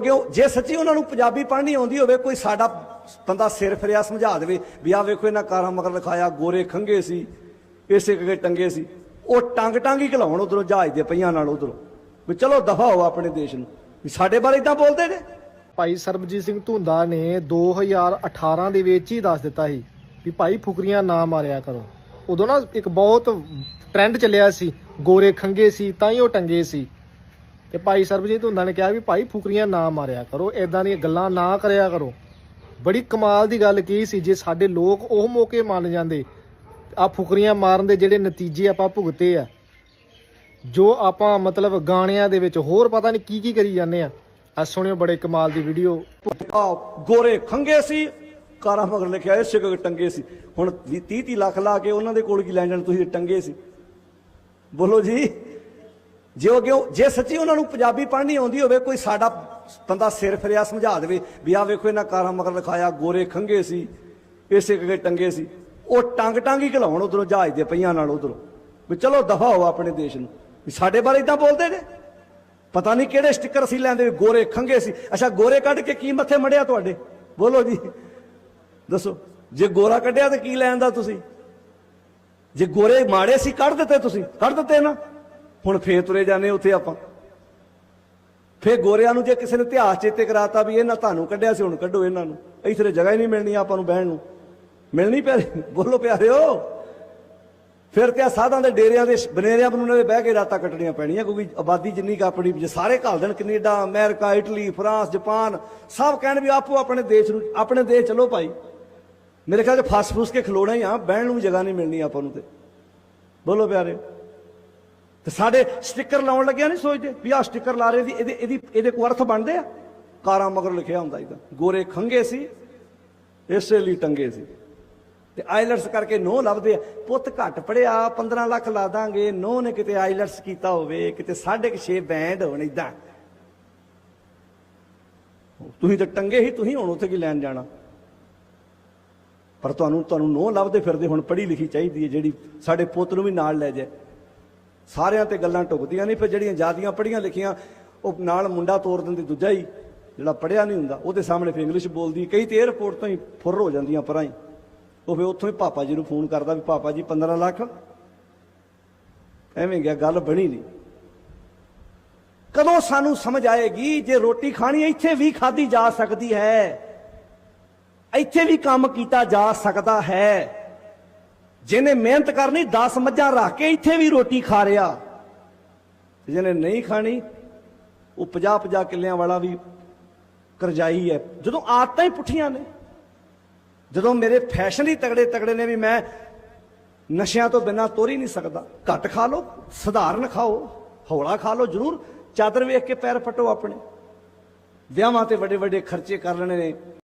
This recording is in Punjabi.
ਕਿਉਂ ਜੇ ਸੱਚੀ ਉਹਨਾਂ ਨੂੰ ਪੰਜਾਬੀ ਪੜ੍ਹਨੀ ਆਉਂਦੀ ਹੋਵੇ, ਕੋਈ ਸਾਡਾ ਬੰਦਾ ਸਿਰ ਫਿਰਿਆ ਸਮਝਾ ਦੇਵੇ ਵੀ ਆ ਵੇਖੋ ਇਹਨਾਂ ਕਾਰਾਂ ਮਗਰ ਲਿਖਾਇਆ ਗੋਰੇ ਖੰਗੇ ਸੀ, ਇਸੇ ਕਰਕੇ ਟੰਗੇ ਸੀ। ਉਹ ਟੰਗ ਟੰਗ ਹੀ ਘਲਾਉਣ ਉਧਰੋਂ, ਜਹਾਜ਼ ਦੇ ਪਈਆਂ ਨਾਲ ਉਧਰੋਂ। ਵੀ ਚਲੋ ਦਫਾ ਹੋ ਆਪਣੇ ਦੇਸ਼ ਨੂੰ। ਵੀ ਸਾਡੇ ਬਾਰੇ ਇਦਾਂ ਬੋਲਦੇ ਨੇ। ਭਾਈ ਸਰਬਜੀਤ ਸਿੰਘ ਧੁੰਦਾ ਨੇ 2018 ਦੇ ਵਿੱਚ ਹੀ ਦੱਸ ਦਿੱਤਾ ਸੀ ਵੀ ਭਾਈ ਫੁਕਰੀਆਂ ਨਾ ਮਾਰਿਆ ਕਰੋ। ਉਦੋਂ ਨਾ ਇੱਕ ਬਹੁਤ ਟ੍ਰੈਂਡ ਚੱਲਿਆ ਸੀ, ਗੋਰੇ ਖੰਗੇ ਸੀ, ਤਾਂ ਹੀ ਉਹ ਟੰਗੇ ਸੀ। ਤੇ ਭਾਈ ਸਰਬਜੀਤ ਧੁੰਦਾ ਨੇ ਕਿਹਾ ਵੀ ਭਾਈ ਫੁਕਰੀਆਂ ਨਾ ਮਾਰਿਆ ਕਰੋ ਐਦਾਂ ਦੀਆਂ ਗੱਲਾਂ ਨਾ ਕਰਿਆ ਕਰੋ। ਬੜੀ ਕਮਾਲ ਦੀ ਗੱਲ ਕੀ ਸੀ, ਜੇ ਸਾਡੇ ਲੋਕ ਉਹ ਮੌਕੇ ਮੰਨ ਜਾਂਦੇ ਆ ਫੁਕਰੀਆਂ ਮਾਰਨ ਦੇ ਜਿਹੜੇ ਨਤੀਜੇ ਆਪਾਂ ਭੁਗਤੇ ਆ, ਜੋ ਆਪਾਂ ਮਤਲਬ ਗਾਣਿਆਂ ਦੇ ਵਿੱਚ ਹੋਰ ਪਤਾ ਨਹੀਂ ਕੀ ਕੀ ਕਰੀ ਜਾਂਦੇ ਆ। ਆ ਸੁਣਿਓ ਬੜੇ ਕਮਾਲ ਦੀ ਵੀਡੀਓ ਆ ਗੋਰੇ ਖੰਗੇ ਸੀ, ਕਾਰਾ ਮਗਰ ਲਿਖਿਆ ਇਸੇ ਕਰਕੇ ਟੰਗੇ ਸੀ। ਹੁਣ 30 30 ਲੱਖ ਲਾ ਕੇ ਉਹਨਾਂ ਦੇ ਕੋਲ ਕੀ ਲੈ ਜਾਣ, ਤੁਸੀਂ ਟੰਗੇ ਸੀ। ਬੋਲੋ ਜੀ। ਜੇ ਉਹ ਕਿਉਂ ਜੇ ਸੱਚੀ ਉਹਨਾਂ ਨੂੰ ਪੰਜਾਬੀ ਪੜ੍ਹਨੀ ਆਉਂਦੀ ਹੋਵੇ, ਕੋਈ ਸਾਡਾ ਬੰਦਾ ਸਿਰ ਫਿਰਿਆ ਸਮਝਾ ਦੇਵੇ ਵੀ ਆ ਵੇਖੋ ਇਹਨਾਂ ਕਾਰਾਂ ਮਗਰ ਲਿਖਾਇਆ, ਗੋਰੇ ਖੰਗੇ ਸੀ, ਇਸੇ ਕਰਕੇ ਟੰਗੇ ਸੀ। ਉਹ ਟੰਗ ਟੰਗ ਹੀ ਘਲਾਉਣ ਉਧਰੋਂ ਜਹਾਜ਼ ਦੇ ਪਈਆਂ ਨਾਲ ਉਧਰੋਂ। ਵੀ ਚਲੋ ਦਫਾ ਹੋ ਆਪਣੇ ਦੇਸ਼ ਨੂੰ। ਵੀ ਸਾਡੇ ਬਾਰੇ ਇਦਾਂ ਬੋਲਦੇ ਨੇ? ਪਤਾ ਨਹੀਂ ਕਿਹੜੇ ਸਟicker ਸੀ ਲੈਂਦੇ ਗੋਰੇ ਖੰਗੇ ਸੀ। ਅੱਛਾ, ਗੋਰੇ ਕੱਢ ਕੇ ਕੀ ਮੱਥੇ ਮੜਿਆ ਤੁਹਾਡੇ? ਬੋਲੋ ਜੀ। ਦੱਸੋ, ਜੇ ਗੋਰਾ ਕੱਢਿਆ ਤਾਂ ਕੀ ਲੈਣ ਦਾ ਤੁਸੀਂ? ਜੇ ਗੋਰੇ ਮਾੜੇ ਸੀ, ਕੱਢ ਦਿੱਤੇ ਤੁਸੀਂ। ਕੱਢ ਦਿੱਤੇ ਨਾ। ਹੁਣ ਫੇਰ ਤੁਰੇ ਜਾਂਦੇ ਉੱਥੇ ਆਪਾਂ। ਫੇਰ ਗੋਰਿਆਂ ਨੂੰ ਜੇ ਕਿਸੇ ਨੇ ਇਤਿਹਾਸ ਚੇਤੇ ਕਰਾਤਾ ਵੀ ਇਹਨਾਂ ਤੁਹਾਨੂੰ ਕੱਢਿਆ ਸੀ, ਹੁਣ ਕੱਢੋ ਇਹਨਾਂ ਨੂੰ। ਇੱਥੇ ਤੇ ਜਗ੍ਹਾ ਹੀ ਨਹੀਂ ਮਿਲਣੀ ਆਪਾਂ ਨੂੰ ਬਹਿਣ ਨੂੰ। ਮਿਲਣੀ ਪਿਆਰੇ? ਬੋਲੋ ਪਿਆਰਿਓ ਫਿਰ ਤੇ ਆਹ ਸਾਧਾਂ ਦੇ ਡੇਰਿਆਂ ਦੇ ਬਨੇਰਿਆਂ ਬਨੂਨੇ ਦੇ ਬਹਿ ਕੇ ਰਾਤਾਂ ਕੱਟਣੀਆਂ ਪੈਣੀਆਂ, ਕਿਉਂਕਿ ਆਬਾਦੀ ਜਿੰਨੀ ਕੁ ਆਪਣੀ, ਜੇ ਸਾਰੇ ਘੱਲ ਦੇਣ Canada, America, Italy, France, Japan, ਸਭ ਕਹਿਣ ਵੀ ਆਪੋ ਆਪਣੇ ਦੇਸ਼ ਨੂੰ, ਆਪਣੇ ਦੇਸ਼ ਚਲੋ ਭਾਈ। ਮੇਰੇ ਖਿਆਲ ਚ ਫਸ ਫੂਸ ਕੇ ਖਲੋਣਾ ਹੀ ਆ, ਬਹਿਣ ਨੂੰ ਜਗ੍ਹਾ ਨਹੀਂ ਮਿਲਣੀ ਆਪਾਂ ਨੂੰ ਤੇ। ਬੋਲੋ ਪਿਆਰੇ। ਤੇ ਸਾਡੇ ਸਟicker ਲਾਉਣ ਲੱਗਿਆ ਨਹੀਂ ਸੋਚਦੇ ਵੀ ਆਹ ਸਟicker ਲਾ ਰਹੇ ਸੀ, ਇਹਦੇ, ਇਹਦੀ, ਇਹਦੇ ਕੋ ਅਰਥ ਬਣਦੇ ਆ? ਕਾਰਾਂ ਮਗਰ ਲਿਖਿਆ ਹੁੰਦਾ ਇਹਦਾ ਗੋਰੇ ਖੰਗੇ ਸੀ, ਇਸੇ ਲਈ ਟੰਗੇ ਸੀ। ਤੇ ਆਈਲਟਸ ਕਰਕੇ ਨੋ ਲੱਭਦੇ ਆ। ਪੁੱਤ ਘੱਟ ਪੜਿਆ 15 ਲੱਖ ਲਾ ਦਾਂਗੇ ਨੋ ਨੇ ਕਿਤੇ ਆਈਲਟਸ ਕੀਤਾ ਹੋਵੇ, ਕਿਤੇ 6.5 ਬੈਂਡ ਹੋਣ ਇਦਾਂ ਤੁਸੀਂ ਤਾਂ ਟੰਗੇ ਹੀ, ਤੁਸੀਂ ਹੁਣ ਉੱਥੇ ਕੀ ਲੈਣ ਜਾਣਾ? ਪਰ ਤੁਹਾਨੂੰ ਤੁਹਾਨੂੰ ਨੋ ਲੱਭਦੇ ਫਿਰਦੇ, ਹੁਣ ਪੜ੍ਹੀ ਲਿਖੀ ਚਾਹੀਦੀ ਹੈ ਜਿਹੜੀ ਸਾਡੇ ਪੁੱਤ ਨੂੰ ਵੀ ਨਾਲ ਲੈ ਜਾਏ। ਸਾਰਿਆਂ ਤੇ ਗੱਲਾਂ ਢੁਕਦੀਆਂ ਨਹੀਂ, ਫਿਰ ਜਿਹੜੀਆਂ ਜਿਆਦੀਆਂ ਪੜ੍ਹੀਆਂ ਲਿਖੀਆਂ, ਉਹ ਨਾਲ ਮੁੰਡਾ ਤੋਰ ਦਿੰਦੇ, ਦੂਜਾ ਹੀ ਜਿਹੜਾ ਪੜਿਆ ਨਹੀਂ ਹੁੰਦਾ, ਉਹਦੇ ਸਾਹਮਣੇ ਫਿਰ ਇੰਗਲਿਸ਼ ਬੋਲਦੀ, ਕਈ ਤੇ 에어ਪੋਰਟ ਤੋਂ ਹੀ ਫੁਰ ਹੋ ਜਾਂਦੀਆਂ ਪਰਾਂ ਹੀ। ਉਹ ਫਿਰ ਉੱਥੋਂ ਹੀ ਪਾਪਾ ਜੀ ਨੂੰ ਫੋਨ ਕਰਦਾ ਵੀ ਪਾਪਾ ਜੀ 15 ਲੱਖ। ਐਵੇਂ ਗਿਆ, ਗੱਲ ਬਣੀ ਨਹੀਂ। ਕਦੋਂ ਸਾਨੂੰ ਸਮਝ ਆਏਗੀ ਜੇ ਰੋਟੀ ਖਾਣੀ ਇੱਥੇ ਵੀ ਖਾਧੀ ਜਾ ਸਕਦੀ ਹੈ। ਇੱਥੇ ਵੀ ਕੰਮ ਕੀਤਾ ਜਾ ਸਕਦਾ ਹੈ। ਜਿਹਨੇ ਮਿਹਨਤ ਕਰਨੀ 10 ਮੱਝਾਂ ਰੱਖ ਕੇ ਇੱਥੇ ਵੀ ਰੋਟੀ ਖਾ ਰਿਹਾ। ਜਿਹਨੇ ਨਹੀਂ ਖਾਣੀ, ਉਹ 50 50 ਕਿੱਲਿਆਂ ਵਾਲਾ ਵੀ ਕਰਜਾਈ ਹੈ। ਜਦੋਂ ਆਦਤਾਂ ਹੀ ਪੁੱਠੀਆਂ ਨੇ। ਜਦੋਂ ਮੇਰੇ ਫੈਸ਼ਨ ਹੀ ਤਗੜੇ ਤਗੜੇ ਨੇ ਵੀ ਮੈਂ ਨਸ਼ਿਆਂ ਤੋਂ ਬਿਨਾਂ ਤੋਰ ਹੀ ਨਹੀਂ ਸਕਦਾ। ਘੱਟ ਖਾ ਲਓ, ਸਧਾਰਨ ਖਾਓ, ਹੌਲਾ ਖਾ ਲਓ ਜ਼ਰੂਰ, ਚਾਦਰ ਵੇਖ ਕੇ ਪੈਰ ਫਟੋ ਆਪਣੇ। ਵਿਆਹਾਂ ਤੇ ਵੱਡੇ ਵੱਡੇ ਖਰਚੇ ਕਰ ਲੈਣੇ ਨੇ।